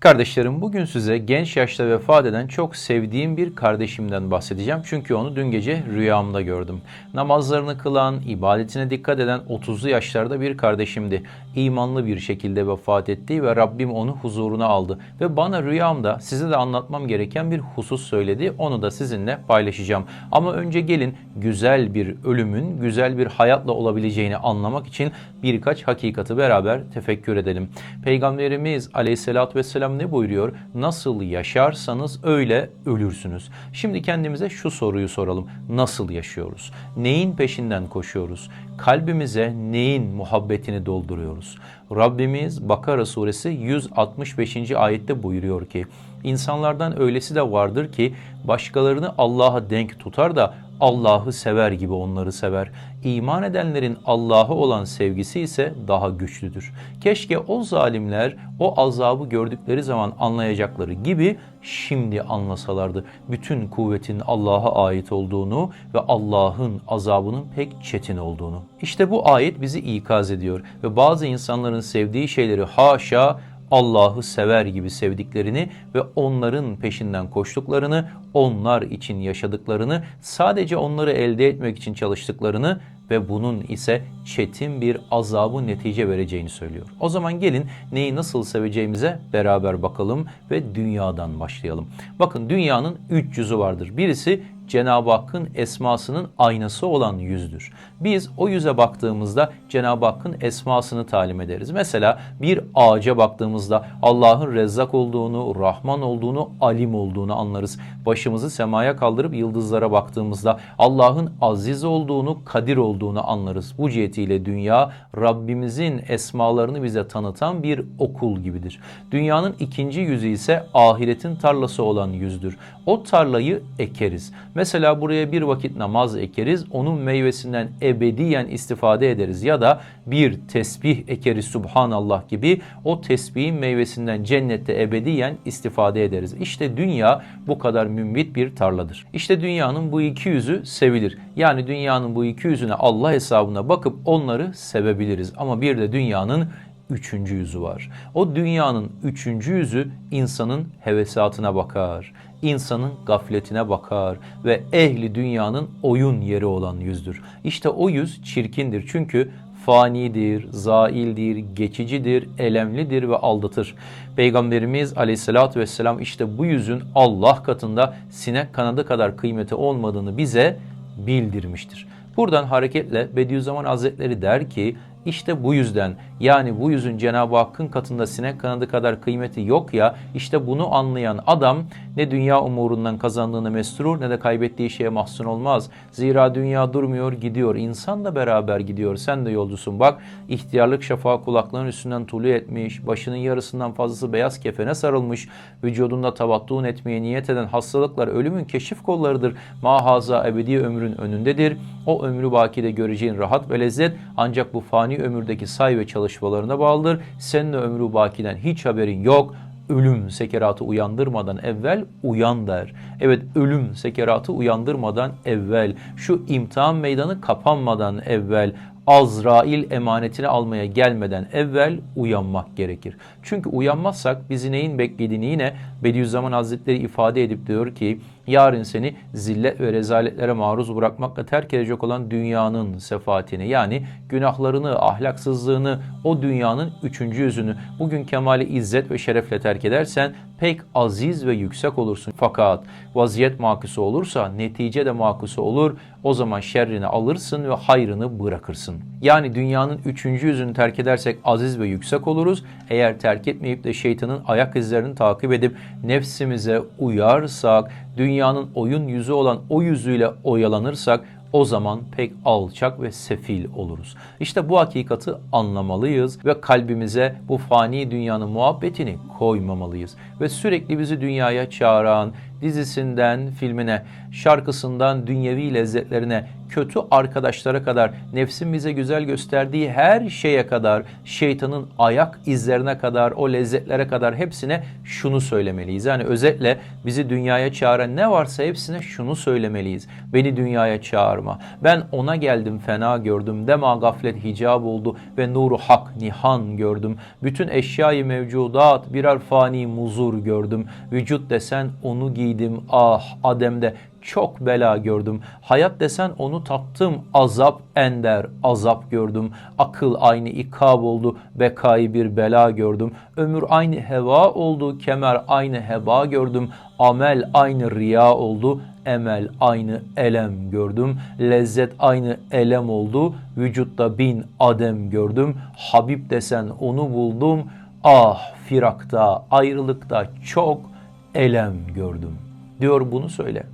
Kardeşlerim bugün size genç yaşta vefat eden çok sevdiğim bir kardeşimden bahsedeceğim. Çünkü onu dün gece rüyamda gördüm. Namazlarını kılan, ibadetine dikkat eden 30'lu yaşlarda bir kardeşimdi. İmanlı bir şekilde vefat etti ve Rabbim onu huzuruna aldı. Ve bana rüyamda size de anlatmam gereken bir husus söyledi. Onu da sizinle paylaşacağım. Ama önce gelin güzel bir ölümün güzel bir hayatla olabileceğini anlamak için birkaç hakikati beraber tefekkür edelim. Peygamberimiz aleyhissalatü vesselam ne buyuruyor? Nasıl yaşarsanız öyle ölürsünüz. Şimdi kendimize şu soruyu soralım. Nasıl yaşıyoruz? Neyin peşinden koşuyoruz? Kalbimize neyin muhabbetini dolduruyoruz? Rabbimiz Bakara suresi 165. ayette buyuruyor ki İnsanlardan öylesi de vardır ki başkalarını Allah'a denk tutar da Allah'ı sever gibi onları sever. İman edenlerin Allah'a olan sevgisi ise daha güçlüdür. Keşke o zalimler o azabı gördükleri zaman anlayacakları gibi şimdi anlasalardı. Bütün kuvvetin Allah'a ait olduğunu ve Allah'ın azabının pek çetin olduğunu. İşte bu ayet bizi ikaz ediyor ve bazı insanların sevdiği şeyleri haşa Allah'ı sever gibi sevdiklerini ve onların peşinden koştuklarını, onlar için yaşadıklarını, sadece onları elde etmek için çalıştıklarını ve bunun ise çetin bir azabı netice vereceğini söylüyor. O zaman gelin neyi nasıl seveceğimize beraber bakalım ve dünyadan başlayalım. Bakın dünyanın üç yüzü vardır. Birisi Cenab-ı Hakk'ın esmasının aynası olan yüzdür. Biz o yüze baktığımızda Cenab-ı Hakk'ın esmasını talim ederiz. Mesela bir ağaca baktığımızda Allah'ın rezzak olduğunu, Rahman olduğunu, alim olduğunu anlarız. Başımızı semaya kaldırıp yıldızlara baktığımızda Allah'ın aziz olduğunu, kadir olduğunu anlarız. Bu cihetiyle dünya Rabbimizin esmalarını bize tanıtan bir okul gibidir. Dünyanın ikinci yüzü ise ahiretin tarlası olan yüzdür. O tarlayı ekeriz. Mesela buraya bir vakit namaz ekeriz, onun meyvesinden ebediyen istifade ederiz. Ya da bir tesbih ekeriz Subhanallah gibi o tesbihin meyvesinden cennette ebediyen istifade ederiz. İşte dünya bu kadar mümbit bir tarladır. İşte dünyanın bu iki yüzü sevilir. Yani dünyanın bu iki yüzüne Allah hesabına bakıp onları sevebiliriz. Ama bir de dünyanın üçüncü yüzü var. O dünyanın üçüncü yüzü insanın hevesatına bakar, insanın gafletine bakar ve ehli dünyanın oyun yeri olan yüzdür. İşte o yüz çirkindir çünkü fanidir, zaildir, geçicidir, elemlidir ve aldatır. Peygamberimiz aleyhissalatü vesselam işte bu yüzün Allah katında sinek kanadı kadar kıymeti olmadığını bize bildirmiştir. Buradan hareketle Bediüzzaman Hazretleri der ki işte bu yüzden yani bu yüzün Cenab-ı Hakk'ın katında sinek kanadı kadar kıymeti yok ya işte bunu anlayan adam ne dünya umurundan kazandığını mesrur ne de kaybettiği şeye mahzun olmaz. Zira dünya durmuyor gidiyor. İnsan da beraber gidiyor. Sen de yolcusun. Bak ihtiyarlık şafağı kulakların üstünden tulu etmiş. Başının yarısından fazlası beyaz kefene sarılmış. Vücudunda tavattuğun etmeye niyet eden hastalıklar ölümün keşif kollarıdır. Mahaza ebedi ömrün önündedir. O ömrü bakide göreceğin rahat ve lezzet ancak bu fani ömürdeki say ve çalışmalarına bağlıdır. Senin ömrü bakiden hiç haberin yok ölüm sekeratı uyandırmadan evvel uyan der. Evet ölüm sekeratı uyandırmadan evvel şu imtihan meydanı kapanmadan evvel Azrail emanetini almaya gelmeden evvel uyanmak gerekir. Çünkü uyanmazsak bizi neyin beklediğini yine Bediüzzaman Hazretleri ifade edip diyor ki yarın seni zillet ve rezaletlere maruz bırakmakla terk edecek olan dünyanın sefaatini yani günahlarını, ahlaksızlığını, o dünyanın üçüncü yüzünü bugün kemali izzet ve şerefle terk edersen pek aziz ve yüksek olursun. Fakat vaziyet makusu olursa netice de makusu olur. O zaman şerrini alırsın ve hayrını bırakırsın. Yani dünyanın üçüncü yüzünü terk edersek aziz ve yüksek oluruz. Eğer terk etmeyip de şeytanın ayak izlerini takip edip nefsimize uyarsak, dünyanın oyun yüzü olan o yüzüyle oyalanırsak o zaman pek alçak ve sefil oluruz. İşte bu hakikati anlamalıyız ve kalbimize bu fani dünyanın muhabbetini koymamalıyız. Ve sürekli bizi dünyaya çağıran, dizisinden filmine, şarkısından dünyevi lezzetlerine, kötü arkadaşlara kadar, nefsin bize güzel gösterdiği her şeye kadar, şeytanın ayak izlerine kadar, o lezzetlere kadar hepsine şunu söylemeliyiz. Yani özetle bizi dünyaya çağıran ne varsa hepsine şunu söylemeliyiz. Beni dünyaya çağırma. Ben ona geldim fena gördüm. Dema gaflet hicab oldu ve nuru hak nihan gördüm. Bütün eşyayı mevcudat birer fani muzur gördüm. Vücut desen onu giydim. Ah Adem'de çok bela gördüm. Hayat desen onu tattım. Azap ender, azap gördüm. Akıl aynı ikab oldu. Bekayı bir bela gördüm. Ömür aynı heva oldu. Kemer aynı heba gördüm. Amel aynı riya oldu. Emel aynı elem gördüm. Lezzet aynı elem oldu. Vücutta bin adem gördüm. Habib desen onu buldum. Ah firakta, ayrılıkta çok elem gördüm. Diyor bunu söyle.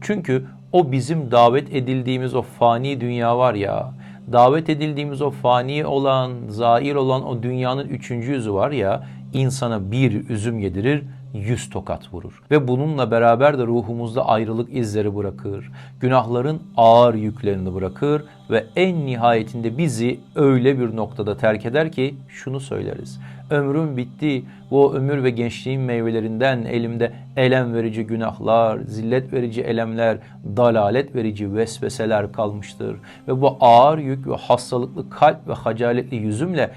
Çünkü o bizim davet edildiğimiz o fani dünya var ya, davet edildiğimiz o fani olan, zair olan o dünyanın üçüncü yüzü var ya, insana bir üzüm yedirir, yüz tokat vurur. Ve bununla beraber de ruhumuzda ayrılık izleri bırakır. Günahların ağır yüklerini bırakır ve en nihayetinde bizi öyle bir noktada terk eder ki şunu söyleriz. Ömrüm bitti. Bu ömür ve gençliğin meyvelerinden elimde elem verici günahlar, zillet verici elemler, dalalet verici vesveseler kalmıştır. Ve bu ağır yük ve hastalıklı kalp ve hacaletli yüzümle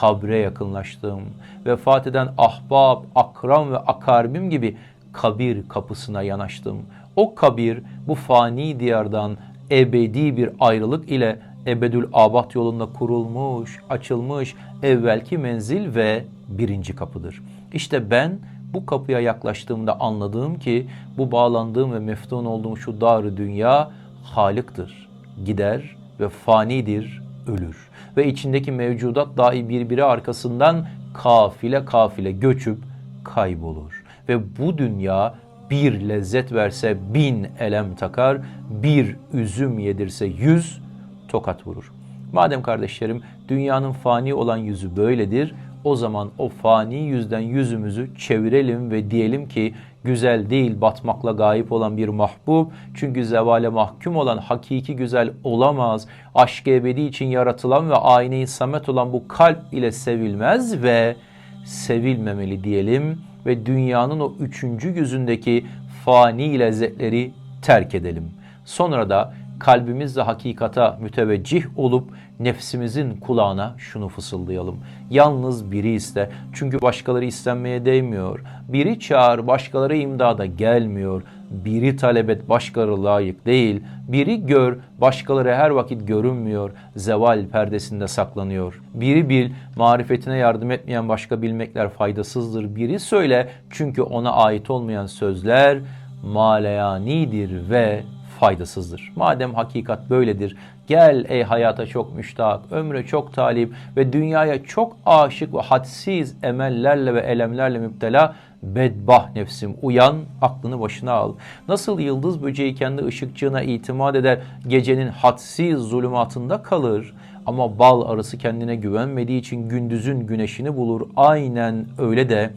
kabre yakınlaştım. Vefat eden ahbab, akram ve akarbim gibi kabir kapısına yanaştım. O kabir bu fani diyardan ebedi bir ayrılık ile ebedül abat yolunda kurulmuş, açılmış evvelki menzil ve birinci kapıdır. İşte ben bu kapıya yaklaştığımda anladığım ki bu bağlandığım ve meftun olduğum şu dar dünya halıktır. Gider ve fanidir, ölür. Ve içindeki mevcudat dahi birbiri arkasından kafile kafile göçüp kaybolur. Ve bu dünya bir lezzet verse bin elem takar, bir üzüm yedirse yüz tokat vurur. Madem kardeşlerim dünyanın fani olan yüzü böyledir, o zaman o fani yüzden yüzümüzü çevirelim ve diyelim ki güzel değil batmakla gayip olan bir mahbub. Çünkü zevale mahkum olan hakiki güzel olamaz. Aşk ebedi için yaratılan ve ayne-i samet olan bu kalp ile sevilmez ve sevilmemeli diyelim ve dünyanın o üçüncü yüzündeki fani lezzetleri terk edelim. Sonra da kalbimizle hakikata müteveccih olup nefsimizin kulağına şunu fısıldayalım. Yalnız biri iste. Çünkü başkaları istenmeye değmiyor. Biri çağır, başkaları imdada gelmiyor. Biri talep et, başkaları layık değil. Biri gör, başkaları her vakit görünmüyor. Zeval perdesinde saklanıyor. Biri bil, marifetine yardım etmeyen başka bilmekler faydasızdır. Biri söyle, çünkü ona ait olmayan sözler maleyanidir ve faydasızdır. Madem hakikat böyledir, gel ey hayata çok müştak, ömre çok talip ve dünyaya çok aşık ve hadsiz emellerle ve elemlerle müptela bedbah nefsim uyan aklını başına al. Nasıl yıldız böceği kendi ışıkçığına itimat eder gecenin hadsiz zulümatında kalır ama bal arısı kendine güvenmediği için gündüzün güneşini bulur. Aynen öyle de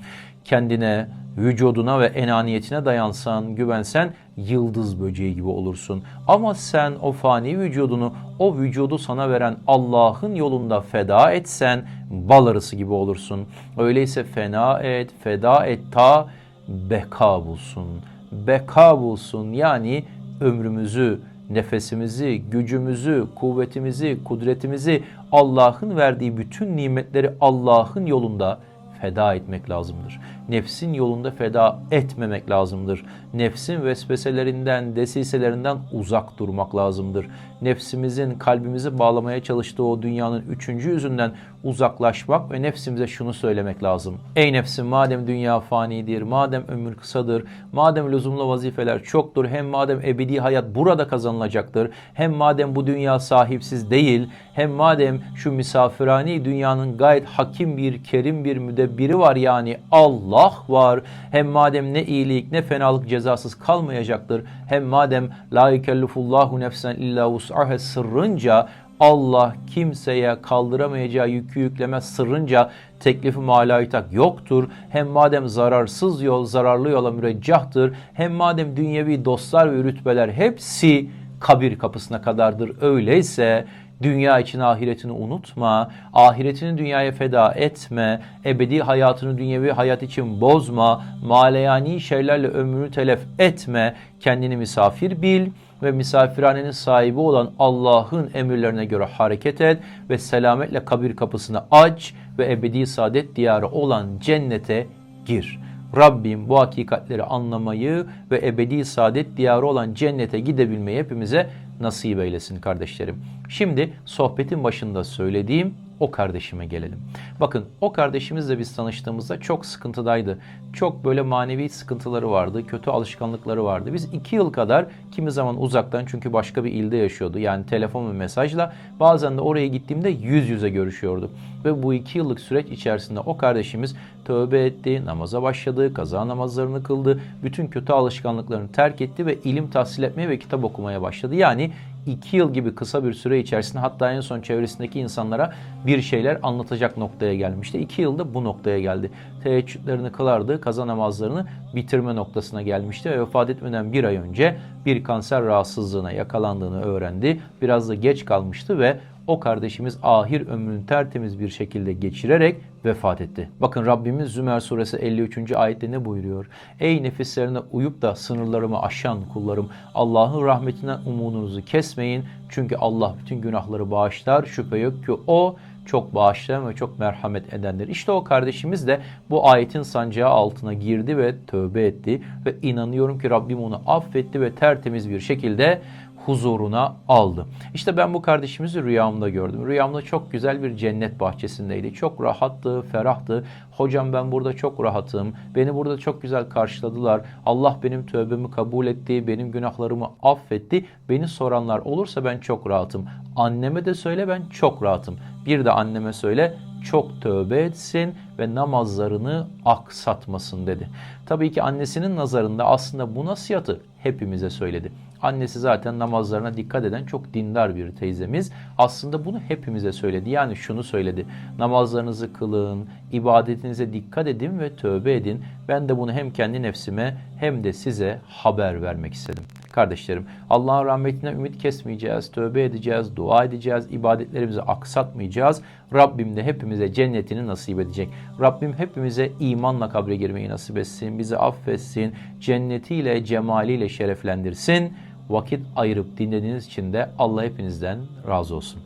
kendine vücuduna ve enaniyetine dayansan, güvensen yıldız böceği gibi olursun. Ama sen o fani vücudunu, o vücudu sana veren Allah'ın yolunda feda etsen bal arısı gibi olursun. Öyleyse fena et, feda et ta beka bulsun. Beka bulsun yani ömrümüzü, nefesimizi, gücümüzü, kuvvetimizi, kudretimizi, Allah'ın verdiği bütün nimetleri Allah'ın yolunda feda etmek lazımdır. Nefsin yolunda feda etmemek lazımdır. Nefsin vesveselerinden, desiselerinden uzak durmak lazımdır. Nefsimizin kalbimizi bağlamaya çalıştığı o dünyanın üçüncü yüzünden uzaklaşmak ve nefsimize şunu söylemek lazım. Ey nefsim madem dünya fanidir, madem ömür kısadır, madem lüzumlu vazifeler çoktur, hem madem ebedi hayat burada kazanılacaktır, hem madem bu dünya sahipsiz değil, hem madem şu misafirani dünyanın gayet hakim bir, kerim bir müdebbiri var yani Allah var, hem madem ne iyilik ne fenalık cezasız kalmayacaktır, hem madem la yükellifullahu nefsen illa vus'ahe sırrınca Allah kimseye kaldıramayacağı yükü yükleme sırrınca teklifi malaytak yoktur. Hem madem zararsız yol zararlı yola müreccahtır. Hem madem dünyevi dostlar ve rütbeler hepsi kabir kapısına kadardır. Öyleyse dünya için ahiretini unutma, ahiretini dünyaya feda etme, ebedi hayatını dünyevi hayat için bozma, maleyani şeylerle ömrünü telef etme, kendini misafir bil ve misafirhanenin sahibi olan Allah'ın emirlerine göre hareket et ve selametle kabir kapısını aç ve ebedi saadet diyarı olan cennete gir. Rabbim bu hakikatleri anlamayı ve ebedi saadet diyarı olan cennete gidebilmeyi hepimize nasip eylesin kardeşlerim. Şimdi sohbetin başında söylediğim o kardeşime gelelim. Bakın o kardeşimizle biz tanıştığımızda çok sıkıntıdaydı. Çok böyle manevi sıkıntıları vardı, kötü alışkanlıkları vardı. Biz iki yıl kadar kimi zaman uzaktan çünkü başka bir ilde yaşıyordu. Yani telefon ve mesajla bazen de oraya gittiğimde yüz yüze görüşüyordu. Ve bu iki yıllık süreç içerisinde o kardeşimiz tövbe etti, namaza başladı, kaza namazlarını kıldı, bütün kötü alışkanlıklarını terk etti ve ilim tahsil etmeye ve kitap okumaya başladı. Yani 2 yıl gibi kısa bir süre içerisinde hatta en son çevresindeki insanlara bir şeyler anlatacak noktaya gelmişti. 2 yılda bu noktaya geldi. Teheccüdlerini kılardı, kaza namazlarını bitirme noktasına gelmişti ve vefat etmeden bir ay önce bir kanser rahatsızlığına yakalandığını öğrendi. Biraz da geç kalmıştı ve o kardeşimiz ahir ömrünü tertemiz bir şekilde geçirerek vefat etti. Bakın Rabbimiz Zümer suresi 53. ayette ne buyuruyor? Ey nefislerine uyup da sınırlarımı aşan kullarım Allah'ın rahmetinden umudunuzu kesmeyin. Çünkü Allah bütün günahları bağışlar. Şüphe yok ki o çok bağışlayan ve çok merhamet edendir. İşte o kardeşimiz de bu ayetin sancağı altına girdi ve tövbe etti ve inanıyorum ki Rabbim onu affetti ve tertemiz bir şekilde huzuruna aldı. İşte ben bu kardeşimizi rüyamda gördüm. Rüyamda çok güzel bir cennet bahçesindeydi. Çok rahattı, ferahtı. Hocam ben burada çok rahatım. Beni burada çok güzel karşıladılar. Allah benim tövbemi kabul etti. Benim günahlarımı affetti. Beni soranlar olursa ben çok rahatım. Anneme de söyle ben çok rahatım. Bir de anneme söyle çok tövbe etsin ve namazlarını aksatmasın dedi. Tabii ki annesinin nazarında aslında bu nasihatı hepimize söyledi. Annesi zaten namazlarına dikkat eden çok dindar bir teyzemiz. Aslında bunu hepimize söyledi. Yani şunu söyledi. Namazlarınızı kılın, ibadetinize dikkat edin ve tövbe edin. Ben de bunu hem kendi nefsime hem de size haber vermek istedim. Kardeşlerim Allah'ın rahmetine ümit kesmeyeceğiz, tövbe edeceğiz, dua edeceğiz, ibadetlerimizi aksatmayacağız. Rabbim de hepimize cennetini nasip edecek. Rabbim hepimize imanla kabre girmeyi nasip etsin, bizi affetsin, cennetiyle, cemaliyle şereflendirsin. Vakit ayırıp dinlediğiniz için de Allah hepinizden razı olsun.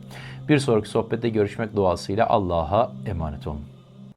Bir sonraki sohbette görüşmek duasıyla Allah'a emanet olun.